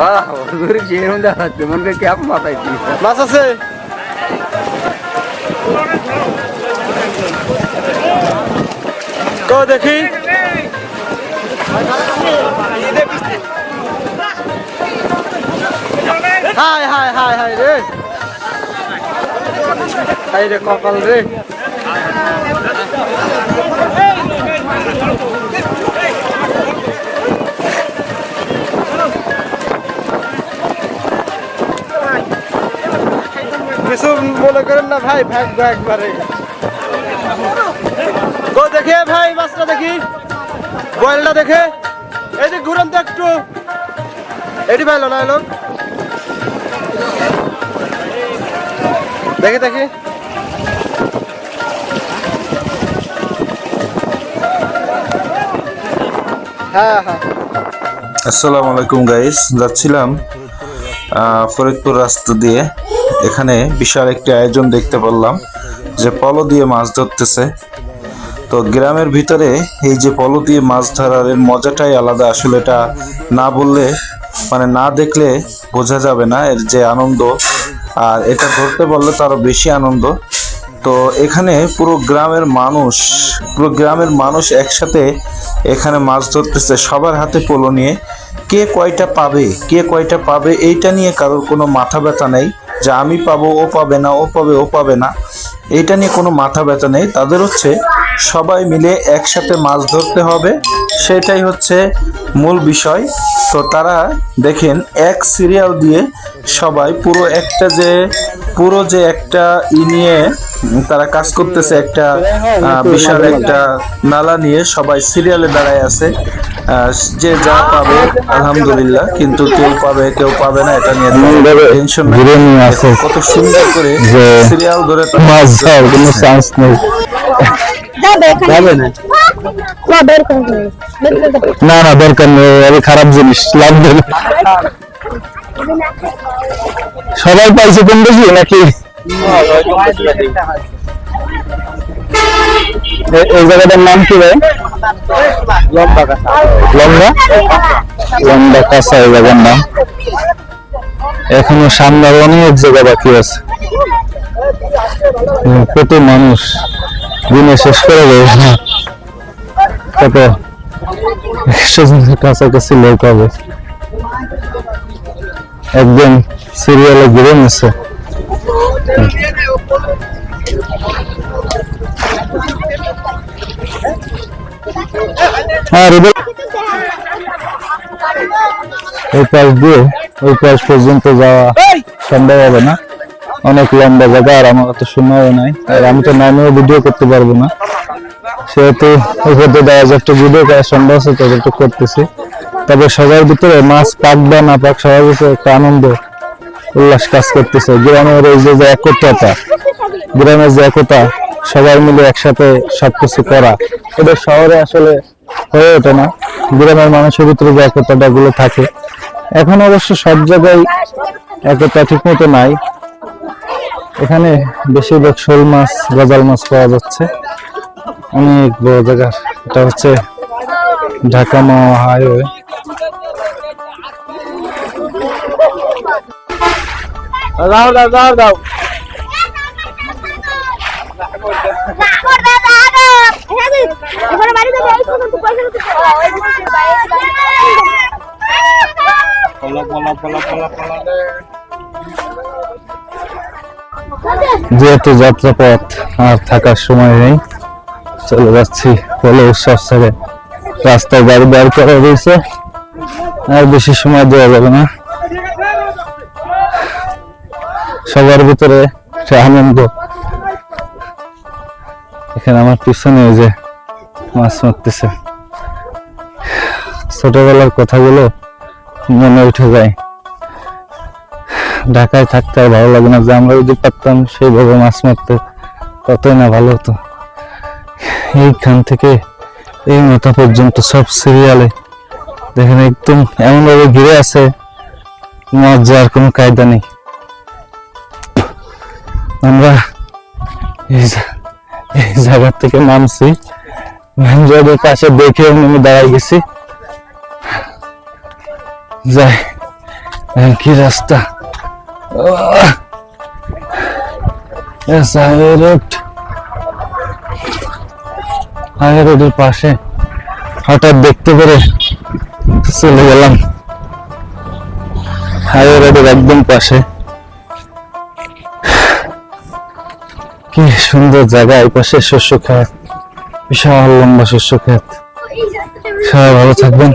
Ah, apa mata itu? মাছ আছে তো দেখি হাই হাই হাই হাই রে হাই রে কপাল রে মনে করেন না ভাই একবারে। গো, দেখে ভাই, মাছটা দেখি। বয়েলটা দেখে। এই যে ঘুরেন তো একটু। এটি ভাইলো না এলো দেখে, দেখি। হ্যাঁ হ্যাঁ। আসসালামু আলাইকুম গাইস যাচ্ছিলাম ফরিদপুর রাস্তা দিয়ে। এখানে বিশাল একটি আয়োজন দেখতে পারলাম, যে পলো দিয়ে মাছ ধরতেছে। তো গ্রামের ভিতরে এই যে পলো দিয়ে মাছ ধরার মজাটাই আলাদা, আসলে এটা না বললে মানে না দেখলে বোঝা যাবে না এর যে আনন্দ। আর এটা ধরতে পারলে তো আরও বেশি আনন্দ। তো এখানে পুরো গ্রামের মানুষ, পুরো গ্রামের মানুষ একসাথে এখানে মাছ ধরতেছে, সবার হাতে পোলো নিয়ে। কে কয়টা পাবে, কে কয়টা পাবে, এইটা নিয়ে কারোর কোনো মাথা ব্যথা নেই। যে আমি পাবো, ও পাবে না, ও পাবে ও পাবে না, এইটা নিয়ে কোনো মাথা ব্যথা নেই। তাদের হচ্ছে সবাই মিলে একসাথে মাছ ধরতে হবে, সেটাই হচ্ছে মূল বিষয়। তো তারা দেখেন, এক সিরিয়াল দিয়ে সবাই পুরো একটা যে, পুরো যে একটা ই নিয়ে তারা কাজ করতেছে একটা বিশাল একটা নালা নিয়ে সবাই সিরিয়ালে দাঁড়ায় আছে। আহ, যে যা পাবে আলহামদুলিল্লাহ কিন্তু কেউ পাবে কেউ পাবে না এটা নিয়ে টেনশন কত সুন্দর করে সিরিয়াল ধরে কোনো চান্স নেই। না। না না দরকার নেই খারাপ জিনিস লাগবে না সবাই পাইছে কম বেশি নাকি? এখনও সামনে অনেক জায়গা বাকি আছে। কত মানুষ দিনে শেষ করে দেবে না কত কাছাকাছি লোক হবে। একদম সিরিয়ালে ঘুরে নিচ্ছে আর এবার এই পাশ দিয়ে ওই পাশ পর্যন্ত যাওয়া সম্ভব হবে না। অনেক লম্বা জায়গা আর আমার তো সময়ও নাই। আর আমি তো নামেও ভিডিও করতে পারব না। সেহেতু দিয়ে দেওয়া যায় একটা ভিডিও করা সম্ভব আছে তো একটু করতেছি। তবে সবার ভিতরে মাছ পাক বা না পাক সবার ভিতরে একটা আনন্দ উল্লাস কাজ করতেছে। গ্রামের এই যে একতাটা, গ্রামের যে একতা, সবাই মিলে একসাথে সবকিছু করা, এটা শহরে আসলে হয়ে ওঠে না। গ্রামের মানুষের ভিতরে যে একতাটা গুলো থাকে। এখন অবশ্য সব জায়গায় একতা ঠিক মতো নাই। এখানে বেশিরভাগ শোল মাছ, গজাল মাছ পাওয়া যাচ্ছে। অনেক বড় জায়গা। এটা হচ্ছে ঢাকা মাওয়া হাইওয়ে দাও দাও দাও দাও। যেহেতু যাত্রাপথ আর থাকার সময় নেই, চলে যাচ্ছি বলে উৎসব ছেড়ে রাস্তায় গাড়ি বের করা রয়েছে আর বেশি সময় দেওয়া যাবে না। সবার ভিতরে একটা আনন্দ। এখানে আমার পিছনে যে মাছ মারতেছে। ছোটবেলার কথাগুলো মনে উঠে যায়। ঢাকায় থাকতে আর ভালো লাগে না, যে আমরা যদি পারতাম সেইভাবে মাছ মারতে কতই না ভালো হতো। এইখান থেকে এই মাথা পর্যন্ত সব সিরিয়ালে দেখেন, একদম এমনভাবে ঘিরে আছে যাওয়ার কোনো কায়দা নেই। আমরা এই জা- এই জায়গা থেকে নামছি। মেন পাশে দেখে আমি দাঁড়াই গেছি। যাই কি রাস্তা? রোড। রোডের পাশে হঠাৎ দেখতে পেরে চলে গেলাম। হাই রোডের একদম পাশে। কি সুন্দর জায়গা এই পাশে শস্য খেত বিশাল লম্বা শস্য খেত সবাই ভালো থাকবেন।